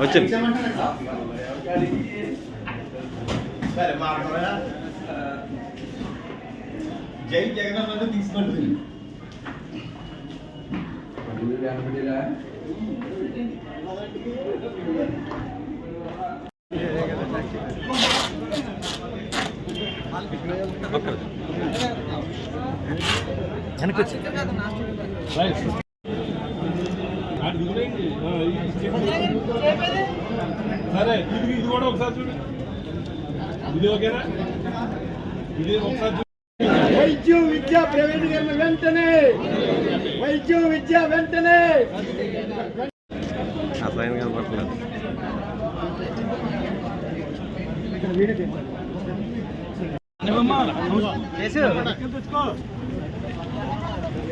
వచ్చింది జై జగన్ అంటే తీసుకోండి వెనక్కి వచ్చి సరే ఇది ఇది కూడా ఒకసారి చూడు. ఇది ఓకేనా? ఇది ఒకసారి చూడు వైద్యం విద్య ప్రైవేటీకరణ వెంటనే! వైద్యం విద్య వెంటనే! అసలు ఆయన కనపడలేదు మేడం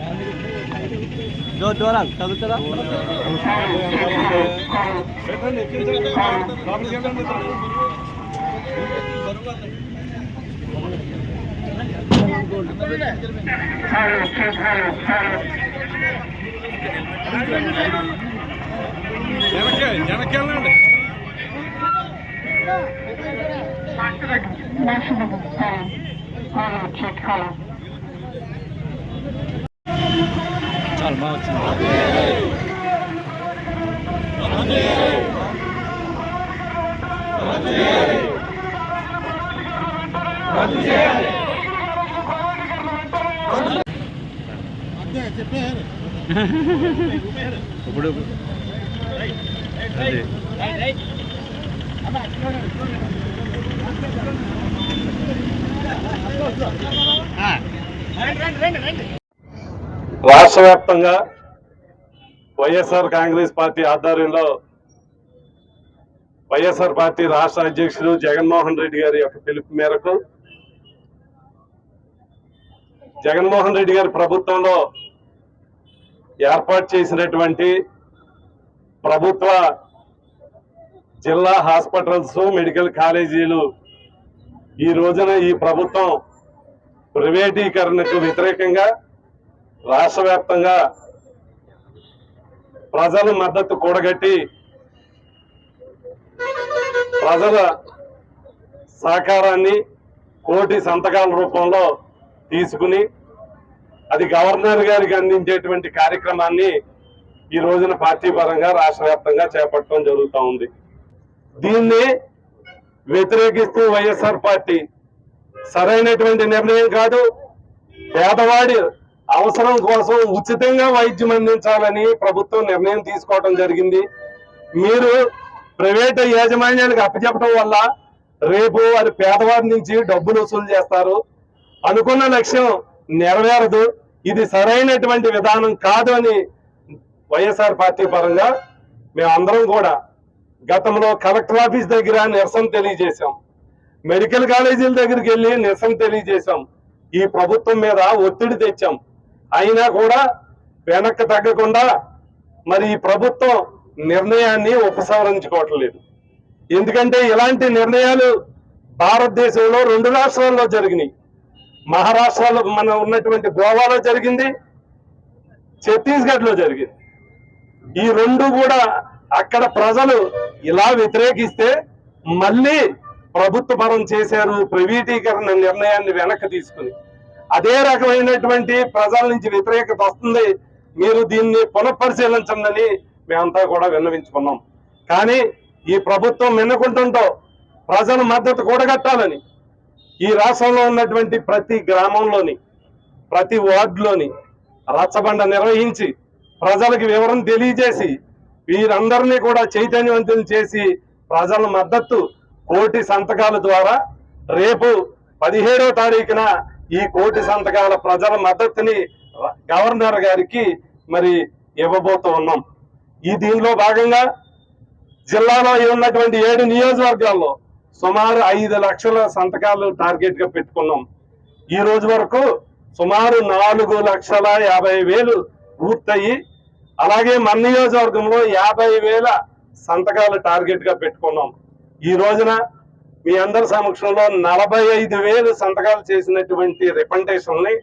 తినండి. వ్యాన్లోకి ఎక్కించండి. పెట్టండి, ఎక్కించండి. లోపలికి చాలా బాగా వచ్చింది ఇప్పుడు అదే రాష్ట్ర వ్యాప్తంగా వైఎస్ఆర్ కాంగ్రెస్ పార్టీ ఆధ్వర్యంలో వైఎస్ఆర్ పార్టీ రాష్ట్ర అధ్యక్షుడు జగన్మోహన్ రెడ్డి గారి యొక్క పిలుపు మేరకు జగన్మోహన్ రెడ్డి గారి ప్రభుత్వంలో ఏర్పాటు చేసినటువంటి ప్రభుత్వ జిల్లా హాస్పిటల్స్ మెడికల్ కాలేజీలు ఈ రోజున ఈ ప్రభుత్వం ప్రైవేటీకరణకు వ్యతిరేకంగా రాష్ట్ర వ్యాప్తంగా ప్రజల మద్దతు కూడగట్టి ప్రజల సహకారాన్ని కోటి సంతకాల రూపంలో తీసుకుని అది గవర్నర్ గారికి అందించేటువంటి కార్యక్రమాన్ని ఈ రోజున పార్టీ పరంగా రాష్ట్ర వ్యాప్తంగా చేపట్టడం జరుగుతూ ఉంది. దీన్ని వ్యతిరేకిస్తూ వైఎస్ఆర్ పార్టీ సరైనటువంటి నిర్ణయం కాదు. పేదవాడి అవసరం కోసం ఉచితంగా వైద్యం అందించాలని ప్రభుత్వం నిర్ణయం తీసుకోవడం జరిగింది. మీరు ప్రైవేట్ యాజమాన్యానికి అప్పచెప్పడం వల్ల రేపు అది పేదవారి నుంచి డబ్బులు వసూలు చేస్తారు. అనుకున్న లక్ష్యం నెరవేరదు. ఇది సరైనటువంటి విధానం కాదు అని వైఎస్ఆర్ పార్టీ పరంగా మేమందరం కూడా గతంలో కలెక్టర్ ఆఫీస్ దగ్గర నిరసన తెలియజేశాం. మెడికల్ కాలేజీల దగ్గరికి వెళ్ళి నిరసన తెలియజేశాం. ఈ ప్రభుత్వం మీద ఒత్తిడి తెచ్చాం. అయినా కూడా వెనక్కి తగ్గకుండా మరి ఈ ప్రభుత్వం నిర్ణయాన్ని ఉపసంహరించుకోవట్లేదు. ఎందుకంటే ఇలాంటి నిర్ణయాలు భారతదేశంలో రెండు రాష్ట్రాల్లో జరిగినాయి. మహారాష్ట్రలో మన ఉన్నటువంటి గోవాలో జరిగింది ఛత్తీస్గఢ్లో జరిగింది. ఈ రెండు కూడా అక్కడ ప్రజలు ఇలా వ్యతిరేకిస్తే మళ్ళీ ప్రభుత్వ పరం చేశారు ప్రైవేటీకరణ నిర్ణయాన్ని వెనక్కి తీసుకుని. అదే రకమైనటువంటి ప్రజల నుంచి వ్యతిరేకత వస్తుంది. మీరు దీన్ని పునఃపరిశీలించండి మేమంతా కూడా విన్నవించుకున్నాం. కానీ ఈ ప్రభుత్వం విన్నకుంటుంటో ప్రజల మద్దతు కూడగట్టాలని ఈ రాష్ట్రంలో ఉన్నటువంటి ప్రతి గ్రామంలోని ప్రతి వార్డులోని రచ్చబండ నిర్వహించి ప్రజలకు వివరం తెలియజేసి వీరందరినీ కూడా చైతన్యవంతులు చేసి ప్రజల మద్దతు కోటి సంతకాల ద్వారా రేపు పదిహేడవ తారీఖున ఈ కోటి సంతకాల ప్రజల మద్దతుని గవర్నర్ గారికి మరి ఇవ్వబోతూ ఉన్నాం. ఈ దీనిలో భాగంగా జిల్లాలో ఉన్నటువంటి ఏడు నియోజకవర్గాల్లో సుమారు ఐదు లక్షల సంతకాలు టార్గెట్గా పెట్టుకున్నాం. ఈ రోజు వరకు సుమారు నాలుగు లక్షల యాభై వేలు పూర్తయి అలాగే మన నియోజకవర్గంలో యాభై వేల సంతకాలు టార్గెట్గా పెట్టుకున్నాం. ఈ రోజున మీ అందరి సమక్షంలో నలభై ఐదు వేలు సంతకాలు చేసినటువంటి రిప్రజెంటేషన్ని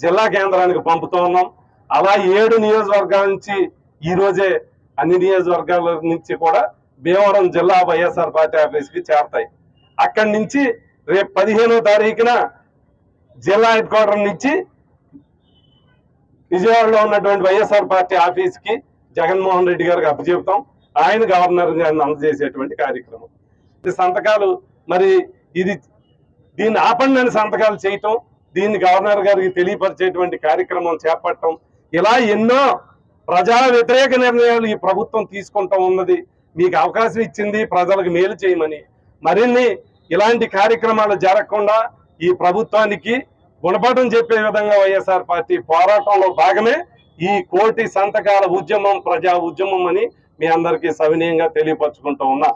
జిల్లా కేంద్రానికి పంపుతూ ఉన్నాం. అలా ఏడు నియోజకవర్గాల నుంచి ఈరోజే అన్ని నియోజకవర్గాల నుంచి కూడా భీమవరం జిల్లా వైఎస్ఆర్ పార్టీ ఆఫీస్కి చేరతాయి. అక్కడి నుంచి రేపు పదిహేనో తారీఖున జిల్లా హెడ్ క్వార్టర్ నుంచి విజయవాడలో ఉన్నటువంటి వైఎస్ఆర్ పార్టీ ఆఫీస్కి జగన్మోహన్ రెడ్డి గారికి అప్పచెప్తాం ఆయన గవర్నర్ గారిని అందజేసేటువంటి కార్యక్రమం. సంతకాలు మరి ఇది దీన్ని ఆపండి అని సంతకాలు చేయటం దీన్ని గవర్నర్ గారికి తెలియపరిచేటువంటి కార్యక్రమం చేపట్టడం ఇలా ఎన్నో ప్రజా వ్యతిరేక నిర్ణయాలు ఈ ప్రభుత్వం తీసుకుంటూ ఉన్నది. మీకు అవకాశం ఇచ్చింది ప్రజలకు మేలు చేయమని. మరిన్ని ఇలాంటి కార్యక్రమాలు జరగకుండా ఈ ప్రభుత్వానికి గుణపాఠం చెప్పే విధంగా వైఎస్ఆర్ పార్టీ పోరాటంలో భాగమే ఈ కోటి సంతకాల ఉద్యమం ప్రజా ఉద్యమం అని మీ అందరికీ సవినీయంగా తెలియపరచుకుంటూ ఉన్నా.